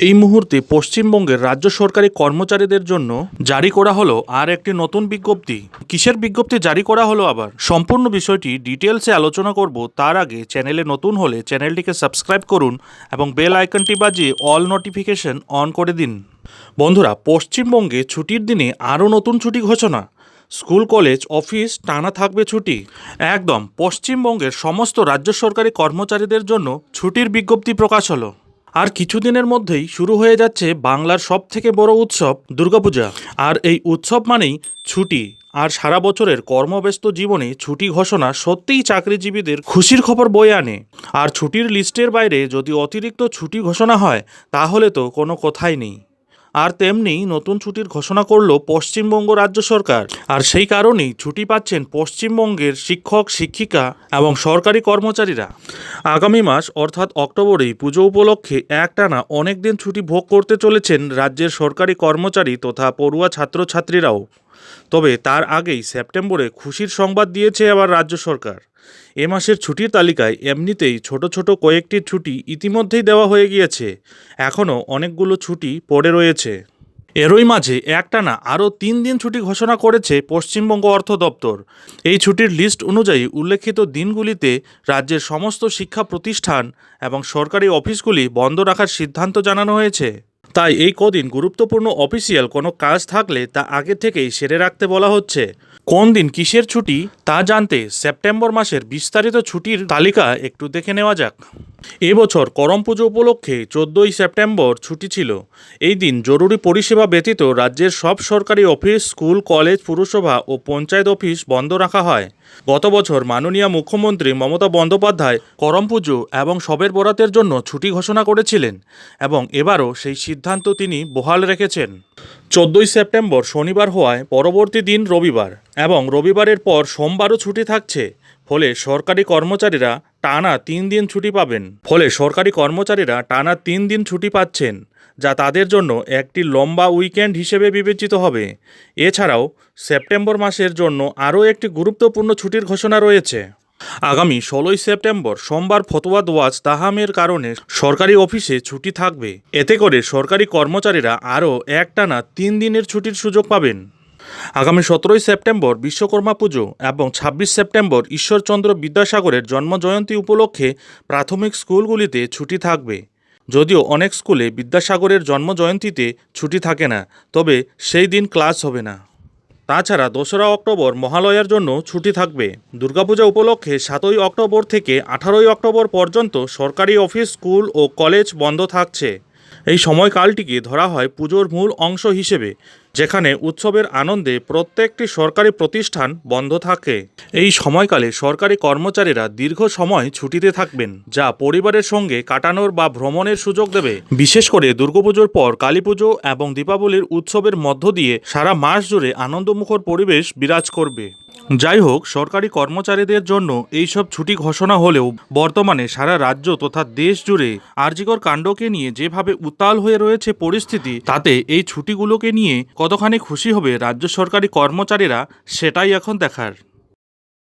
এই মুহূর্তে পশ্চিমবঙ্গের রাজ্য সরকারি কর্মচারীদের জন্য জারি করা হলো আর একটি নতুন বিজ্ঞপ্তি। কিসের বিজ্ঞপ্তি জারি করা হলো আবার? সম্পূর্ণ বিষয়টি ডিটেলসে আলোচনা করব। তার আগে চ্যানেলে নতুন হলে চ্যানেলটিকে সাবস্ক্রাইব করুন এবং বেল আইকনটি বাজিয়ে অল নোটিফিকেশন অন করে দিন। বন্ধুরা, পশ্চিমবঙ্গে ছুটির দিনে আরও নতুন ছুটি ঘোষণা। স্কুল, কলেজ, অফিস, টানা থাকবে ছুটি। একদম, পশ্চিমবঙ্গের সমস্ত রাজ্য সরকারি কর্মচারীদের জন্য ছুটির বিজ্ঞপ্তি প্রকাশ হলো। আর কিছুদিনের মধ্যেই শুরু হয়ে যাচ্ছে বাংলার সব থেকে বড় উৎসব দুর্গাপূজা। আর এই উৎসব মানেই ছুটি। আর সারা বছরের কর্মব্যস্ত জীবনে ছুটি ঘোষণা সত্যিই চাকরিজীবীদের খুশির খবর বয়ে আনে। আর ছুটির লিস্টের বাইরে যদি অতিরিক্ত ছুটি ঘোষণা হয়, তাহলে তো কোনো কথাই নেই। আর তেমনি নতুন ছুটির ঘোষণা করল পশ্চিমবঙ্গ রাজ্য সরকার। আর সেই কারণেই ছুটি পাচ্ছেন পশ্চিমবঙ্গের শিক্ষক, শিক্ষিকা এবং সরকারি কর্মচারীরা। আগামী মাস, অর্থাৎ অক্টোবরেই পুজো উপলক্ষে একটানা অনেক দিন ছুটি ভোগ করতে চলেছেন রাজ্যের সরকারি কর্মচারী তথা পড়ুয়া ছাত্রছাত্রীরাও। তবে তার আগেই সেপ্টেম্বরে খুশির সংবাদ দিয়েছে আবার রাজ্য সরকার। এ মাসের ছুটির তালিকায় এমনিতেই ছোট ছোট কয়েকটি ছুটি ইতিমধ্যেই দেওয়া হয়ে গিয়েছে। এখনও অনেকগুলো ছুটি পড়ে রয়েছে। এরই মাঝে একটানা আরও তিন দিন ছুটি ঘোষণা করেছে পশ্চিমবঙ্গ অর্থ দপ্তর। এই ছুটির লিস্ট অনুযায়ী উল্লেখিত দিনগুলিতে রাজ্যের সমস্ত শিক্ষা প্রতিষ্ঠান এবং সরকারি অফিসগুলি বন্ধ রাখার সিদ্ধান্ত জানানো হয়েছে। তাই এই কদিন গুরুত্বপূর্ণ অফিসিয়াল কোনো কাজ থাকলে তা আগে থেকেই সেরে রাখতে বলা হচ্ছে। কোন দিন কিসের ছুটি তা জানতে সেপ্টেম্বর মাসের বিস্তারিত ছুটির তালিকা একটু দেখে নেওয়া যাক। এবছর করম পুজো উপলক্ষে চোদ্দই সেপ্টেম্বর ছুটি ছিল। এই দিন জরুরি পরিষেবা ব্যতীত রাজ্যের সব সরকারি অফিস, স্কুল, কলেজ, পুরসভা ও পঞ্চায়েত অফিস বন্ধ রাখা হয়। গত বছর মাননীয় মুখ্যমন্ত্রী মমতা বন্দ্যোপাধ্যায় করম পুজো এবং শবের বরাতের জন্য ছুটি ঘোষণা করেছিলেন এবং এবারও সেই সিদ্ধান্ত তিনি বহাল রেখেছেন। চোদ্দোই সেপ্টেম্বর শনিবার হওয়ায় পরবর্তী দিন রবিবার এবং রবিবারের পর সোমবারও ছুটি থাকছে। ফলে সরকারি কর্মচারীরা টানা তিন দিন ছুটি পাবেন। ফলে সরকারি কর্মচারীরা টানা তিন দিন ছুটি পাচ্ছেন, যা তাদের জন্য একটি লম্বা উইকেন্ড হিসেবে বিবেচিত হবে। এছাড়াও, সেপ্টেম্বর মাসের জন্য আরও একটি গুরুত্বপূর্ণ ছুটির ঘোষণা রয়েছে। আগামী ষোলোই সেপ্টেম্বর সোমবার ফতোয়া দোয়াজ তাহামের কারণে সরকারি অফিসে ছুটি থাকবে। এতে করে সরকারি কর্মচারীরা আরও একটানা তিন দিনের ছুটির সুযোগ পাবেন। আগামী সতেরোই সেপ্টেম্বর বিশ্বকর্মা পুজো এবং ছাব্বিশ সেপ্টেম্বর ঈশ্বরচন্দ্র বিদ্যাসাগরের জন্মজয়ন্তী উপলক্ষে প্রাথমিক স্কুলগুলিতে ছুটি থাকবে। যদিও অনেক স্কুলে বিদ্যাসাগরের জন্মজয়ন্তীতে ছুটি থাকে না, তবে সেই দিন ক্লাস হবে না। তাছাড়া দোসরা অক্টোবর মহালয়ার জন্য ছুটি থাকবে। দুর্গাপূজা উপলক্ষে সাতই অক্টোবর থেকে আঠারোই অক্টোবর পর্যন্ত সরকারি অফিস, স্কুল ও কলেজ বন্ধ থাকছে। এই সময়কালটিকে ধরা হয় পুজোর মূল অংশ হিসেবে। যেখানে উৎসবের আনন্দে প্রত্যেকটি সরকারি প্রতিষ্ঠান বন্ধ থাকে। এই সময়কালে সরকারি কর্মচারীরা দীর্ঘ সময় ছুটিতে থাকবেন, যা পরিবারের সঙ্গে কাটানোর বা ভ্রমণের সুযোগ দেবে। বিশেষ করে দুর্গাপুজোর পর কালীপুজো এবং দীপাবলির উৎসবের মধ্য দিয়ে সারা মাস জুড়ে আনন্দমুখর পরিবেশ বিরাজ করবে। যাই হোক, সরকারি কর্মচারীদের জন্য এইসব ছুটি ঘোষণা হলেও বর্তমানে সারা রাজ্য তথা দেশ জুড়ে আর্জিকর কাণ্ডকে নিয়ে যেভাবে উত্তাল হয়ে রয়েছে পরিস্থিতি, তাতে এই ছুটিগুলোকে নিয়ে কতখানি খুশি হবে রাজ্য সরকারি কর্মচারীরা সেটাই এখন দেখার।